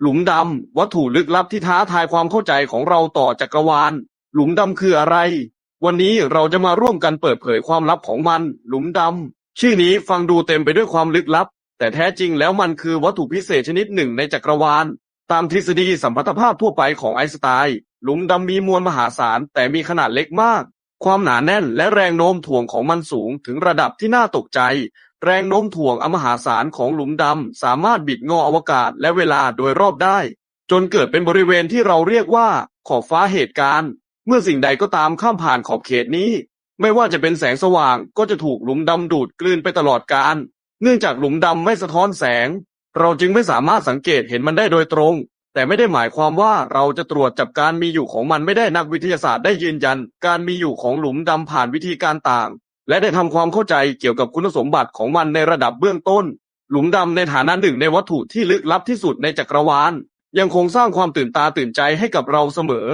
หลุมดำ วัตถุลึกลับที่ท้าทายความเข้าใจของเราต่อจักรวาล หลุมดำคืออะไร วันนี้เราจะมาร่วมกันเปิดเผยความลับของมัน หลุมดำ ชื่อนี้ฟังดูเต็มไปด้วยความลึกลับ แต่แท้จริงแล้วมันคือวัตถุพิเศษชนิดหนึ่งในจักรวาล ตามทฤษฎีสัมพัทธภาพทั่วไปของไอน์สไตน์ หลุมดำมีมวลมหาศาลแต่มีขนาดเล็กมาก ความหนาแน่นและแรงโน้มถ่วงของมันสูงถึงระดับที่น่าตกใจ แรงโน้มถ่วงอมหาศาลของหลุมดำสามารถบิดงออวกาศและเวลาโดยรอบได้ จนเกิดเป็นบริเวณที่เราเรียกว่า ขอบฟ้าเหตุการณ์ เมื่อสิ่งใดก็ตามข้ามผ่านขอบเขตนี้ ไม่ว่าจะเป็นแสงสว่างก็จะถูกหลุมดำดูดกลืนไปตลอดกาลเนื่องจากหลุมดำไม่สะท้อนแสง เราจึงไม่สามารถสังเกตเห็นมันได้โดยตรง แต่ไม่ได้หมายความว่าเราจะตรวจจับการมีอยู่ของมันไม่ได้นักวิทยาศาสตร์ได้ยืนยัน การมีอยู่ของหลุมดำผ่านวิธีการต่าง และได้ทำความเข้าใจเกี่ยวกับคุณสมบัติของมันในระดับเบื้องต้น หลุมดำในฐานะหนึ่งในวัตถุที่ลึกลับที่สุดในจักรวาลยังคงสร้างความตื่นตาตื่นใจให้กับเราเสมอ